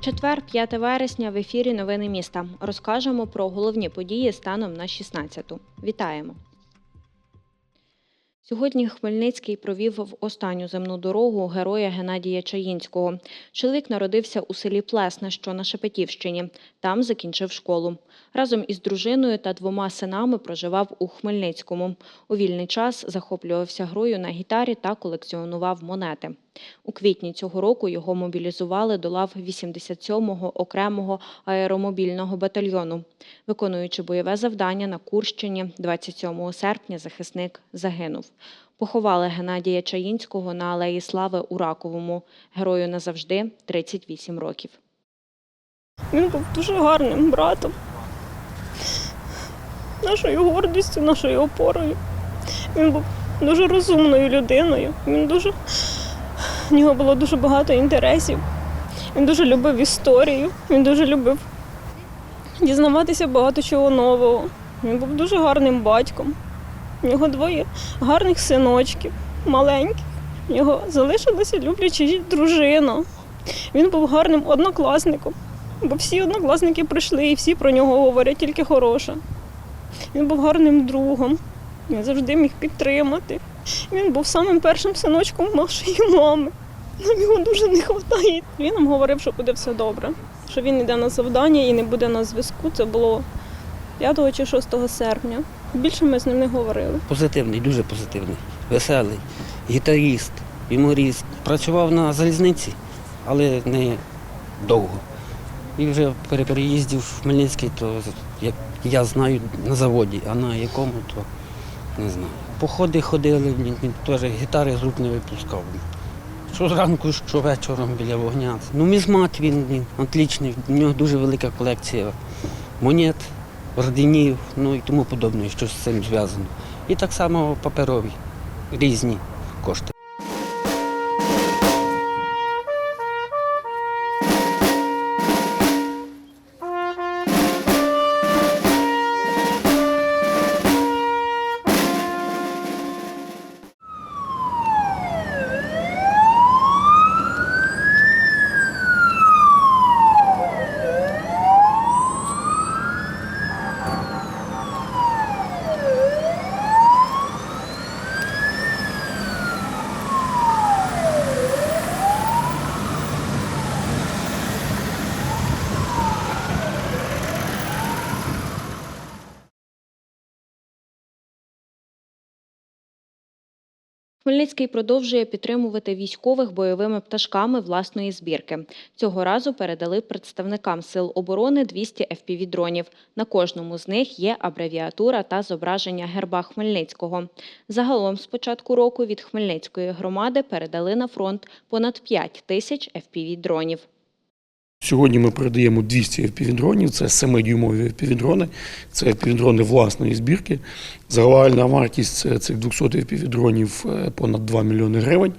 Четвер, 5 вересня, в ефірі Новини міста. Розкажемо про головні події станом на 16-ту. Вітаємо! Сьогодні Хмельницький провів в останню земну дорогу героя Геннадія Чаїнського. Чоловік народився у селі Плесне, що на Шепетівщині. Там закінчив школу. Разом із дружиною та двома синами проживав у Хмельницькому. У вільний час захоплювався грою на гітарі та колекціонував монети. У квітні цього року його мобілізували до лав 87-го окремого аеромобільного батальйону. Виконуючи бойове завдання на Курщині, 27 серпня захисник загинув. Поховали Геннадія Чаїнського на Алеї Слави у Раковому. Герою назавжди 38 років. Він був дуже гарним братом, нашою гордістю, нашою опорою. Він був дуже розумною людиною. Він дуже... В нього було дуже багато інтересів. Він дуже любив історію, він дуже любив дізнаватися багато чого нового. Він був дуже гарним батьком. У нього двоє гарних синочків, маленьких. У нього залишилася любляча дружина. Він був гарним однокласником. Бо всі однокласники прийшли і всі про нього говорять тільки хороше. Він був гарним другом, він завжди міг підтримати. Він був самим першим синочком нашої мами. Нам його дуже не вистачає. Він нам говорив, що буде все добре, що він йде на завдання і не буде на зв'язку. Це було 5 чи 6 серпня. Більше ми з ним не говорили. Позитивний, дуже позитивний, веселий, гітаріст, юморіст. Працював на залізниці, але не довго. І вже при переїзді в Хмельницький, то як я знаю на заводі, а на якому, то не знаю. Походи ходили, він, теж гітари з рук не випускав. Що зранку, що вечором біля вогня. Ну, мізмат він, він отлічний, у нього дуже велика колекція монет, орденів, ну і тому подобне, що з цим зв'язано. І так само паперові, різні кошти. Хмельницький продовжує підтримувати військових бойовими пташками власної збірки. Цього разу передали представникам сил оборони 200 FPV-дронів. На кожному з них є абревіатура та зображення герба Хмельницького. Загалом з початку року від Хмельницької громади передали на фронт понад 5 тисяч FPV-дронів. Сьогодні ми передаємо 200 FPV-дронів, це 7-дюймові FPV-дрони, це FPV-дрони власної збірки. Загальна вартість е, цих 200 FPV-дронів е, понад 2 мільйони гривень.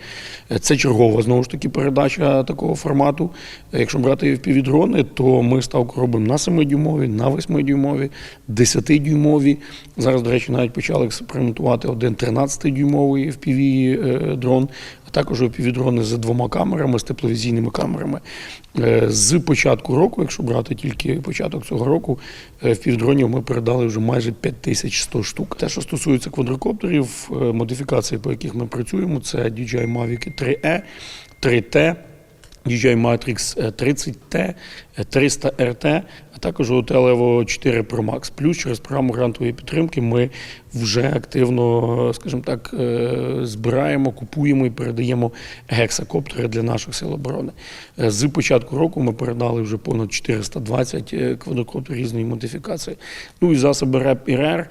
Е, Це чергова знову ж таки передача такого формату. Якщо брати FPV-дрони, то ми ставку робимо на 7-дюймові, на 8-дюймові, 10-дюймові. Зараз, до речі, навіть почали експериментувати один 13-дюймовий FPV-дрон, також опівдрони за двома камерами, з тепловізійними камерами. Е, З початку року, якщо брати тільки початок цього року, в FPV-дронів ми передали вже майже 5100 штук. Те, що стосується квадрокоптерів, е, модифікації, по яких ми працюємо, це DJI Mavic 3E, 3T, DJI Matrix е, 30T, 300 RT, а також от Elevo 4 Pro Max. Плюс через програму грантової підтримки ми вже активно, скажімо так, е, збираємо, купуємо і передаємо гексакоптери для наших сил оборони. Е, З початку року ми передали вже понад 420 е, квадрокоптерів різної модифікації. Ну і засоби РЕП і РЕР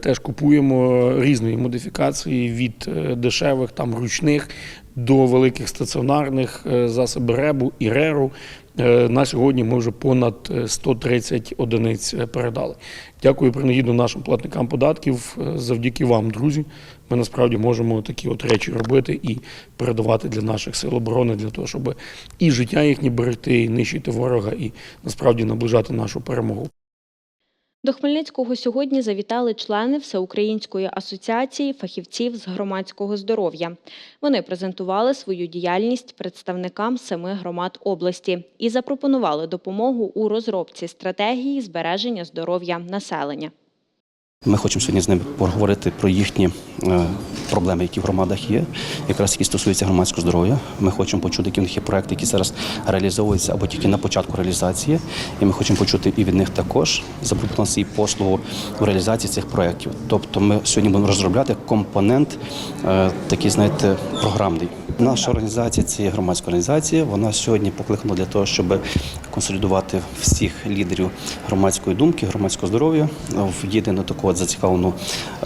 теж купуємо різної модифікації від дешевих, там ручних до великих стаціонарних засоби РЕБу і РЕРу. Е, На сьогодні ми вже понад е, 130 одиниць е, передали. Дякую принагідно нашим платникам податків. Е, Завдяки вам, друзі, ми насправді можемо такі от речі робити і передавати для наших сил оборони, для того, щоб і життя їхні берегти, і нищити ворога, і насправді наближати нашу перемогу. До Хмельницького сьогодні завітали члени Всеукраїнської асоціації фахівців з громадського здоров'я. Вони презентували свою діяльність представникам семи громад області і запропонували допомогу у розробці стратегії збереження здоров'я населення. Ми хочемо сьогодні з ними поговорити про їхні е, проблеми, які в громадах є, якраз які стосуються громадського здоров'я. Ми хочемо почути, які в них є проекти, які зараз реалізовуються або тільки на початку реалізації. І ми хочемо почути і від них також запропонувати свої послугу в реалізації цих проєктів. Тобто ми сьогодні будемо розробляти компонент, е, такий, знаєте, програмний. Наша організація це громадська організація. Вона сьогодні покликана для того, щоб консолідувати всіх лідерів громадської думки, громадського здоров'я в єдину таку от зацікавлену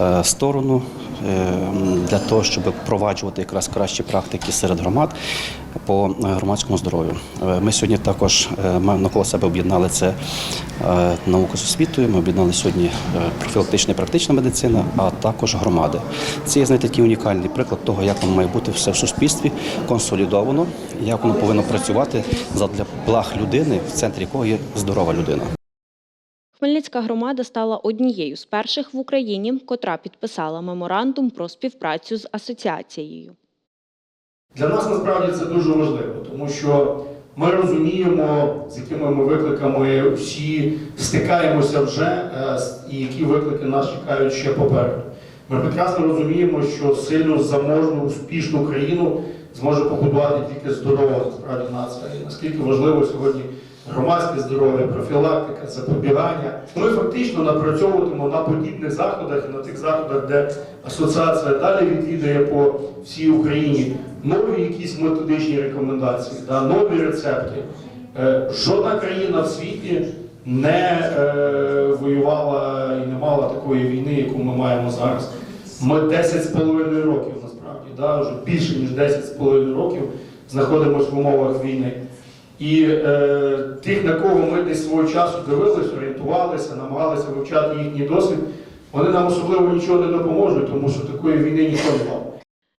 е, сторону е, для того, щоб впроваджувати якраз кращі практики серед громад по е, громадському здоров'ю. Е, Ми сьогодні також навколо себе об'єднали це наука з освітою. Ми об'єднали сьогодні профілактична і практична медицина, а також громади. Це є знаєте, такий унікальний приклад того, як воно має бути все в суспільстві консолідовано, як воно повинно працювати задля благ людини, в центрі якого є здорова людина. Хмельницька громада стала однією з перших в Україні, котра підписала меморандум про співпрацю з асоціацією. Для нас насправді це дуже важливо, тому що ми розуміємо, з якими ми викликами всі стикаємося вже, е, і які виклики нас чекають ще попереду. Ми прекрасно розуміємо, що сильно заможну, успішну країну зможе побудувати тільки здорова насправді нація. І наскільки важливо сьогодні громадське здоров'я, профілактика, запобігання. Ми фактично напрацьовуватимо на подібних заходах на тих заходах, де асоціація далі відвідує по всій Україні нові якісь методичні рекомендації, да, нові рецепти. Е, Жодна країна в світі не е, воювала і не мала такої війни, яку ми маємо зараз. Ми 10 з половиною років насправді, да, вже більше ніж 10 з половиною років знаходимося в умовах війни. І е, тих, на кого ми десь свого часу дивилися, орієнтувалися, намагалися вивчати їхній досвід, вони нам особливо нічого не допоможуть, тому що такої війни ніхто не мав.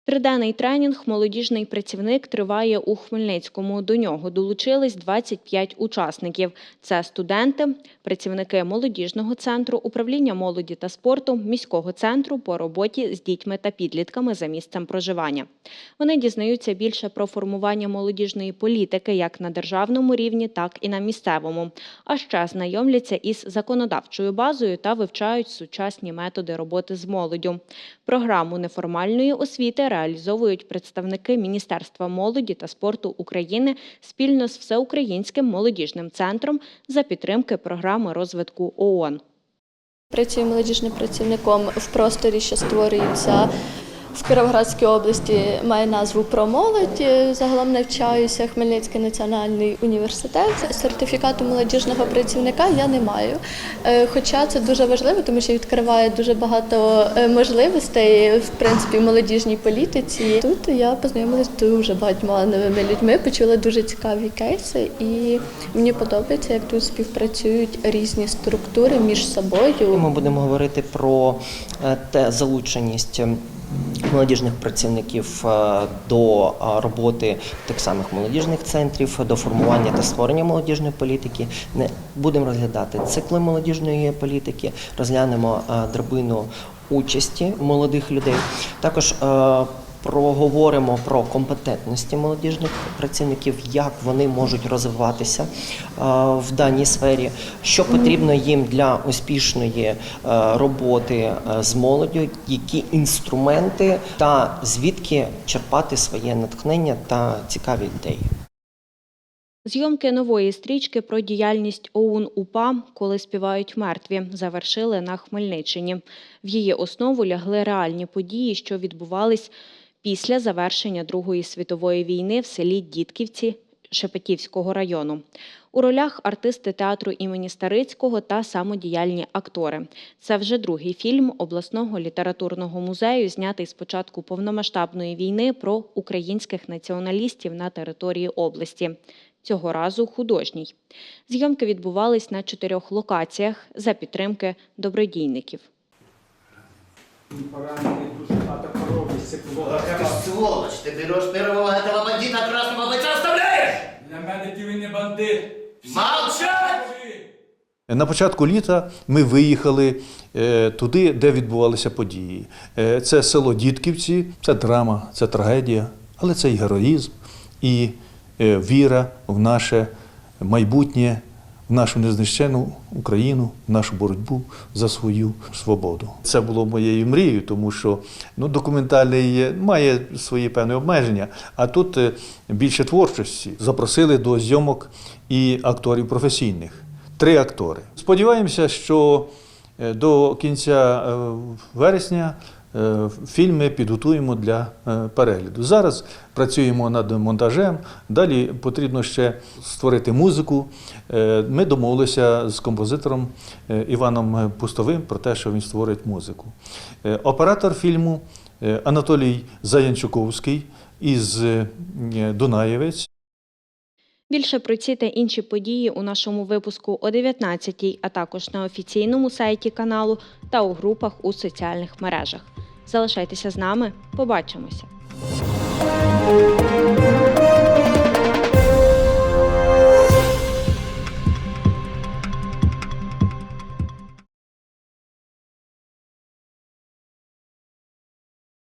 Триденний тренінг «Молодіжний працівник» триває у Хмельницькому. До нього долучились 25 учасників. Це студенти, працівники молодіжного центру, управління молоді та спорту, міського центру по роботі з дітьми та підлітками за місцем проживання. Вони дізнаються більше про формування молодіжної політики як на державному рівні, так і на місцевому. А ще знайомляться із законодавчою базою та вивчають сучасні методи роботи з молоддю. Програму неформальної освіти реалізовують представники Міністерства молоді та спорту України спільно з Всеукраїнським молодіжним центром за підтримки програми розвитку ООН. Працюю молодіжним працівником в просторі, що створюється в Кіровоградській області, має назву про молодь. Загалом навчаюся Хмельницький національний університет. Сертифікату молодіжного працівника я не маю. Е, Хоча це дуже важливо, тому що відкриває дуже багато е, можливостей в принципі в молодіжній політиці. Тут я познайомилася з дуже багатьма новими людьми, почула дуже цікаві кейси, і мені подобається, як тут співпрацюють різні структури між собою. Ми будемо говорити про е, те залученість молодіжних працівників е, до е, роботи тих самих молодіжних центрів, до формування та створення молодіжної політики. Не будемо розглядати цикли молодіжної політики, розглянемо е, драбину участі молодих людей. Також Проговоримо про компетентності молодіжних працівників, як вони можуть розвиватися е, в даній сфері, що потрібно їм для успішної е, роботи е, з молоддю, які інструменти та звідки черпати своє натхнення та цікаві ідеї. Зйомки нової стрічки про діяльність ОУН УПА, коли співають мертві, завершили на Хмельниччині. В її основу лягли реальні події, що відбувались після завершення Другої світової війни в селі Дідківці Шепетівського району. У ролях артисти театру імені Старицького та самодіяльні актори. Це вже другий фільм обласного літературного музею, знятий з початку повномасштабної війни про українських націоналістів на території області. цього разу художній. Зйомки відбувались на чотирьох локаціях за підтримки добродійників Ах ты сволочь, ты берешь первого этого бандита красного бойца оставляешь! Для медиків він не бандит. Молчать! На початку літа ми виїхали е, туди, де відбувалися події. Е, Це село Дітківці, це драма, це трагедія, але це і героїзм, і е, віра в наше майбутнє, в нашу незнищену Україну, в нашу боротьбу за свою свободу. Це було моєю мрією, тому що ну, документальний має свої певні обмеження, а тут е, більше творчості. Запросили до зйомок і акторів професійних три актори. Сподіваємося, що е, до кінця е, вересня е, фільм ми підготуємо для е, перегляду. Зараз працюємо над монтажем. Далі потрібно ще створити музику. Е, Ми домовилися з композитором Іваном Пустовим про те, що він створить музику. Оператор фільму Анатолій Заянчуковський із Дунаєвець. Більше про ці та інші події у нашому випуску о 19 а також на офіційному сайті каналу та у групах у соціальних мережах. Залишайтеся з нами. Побачимося.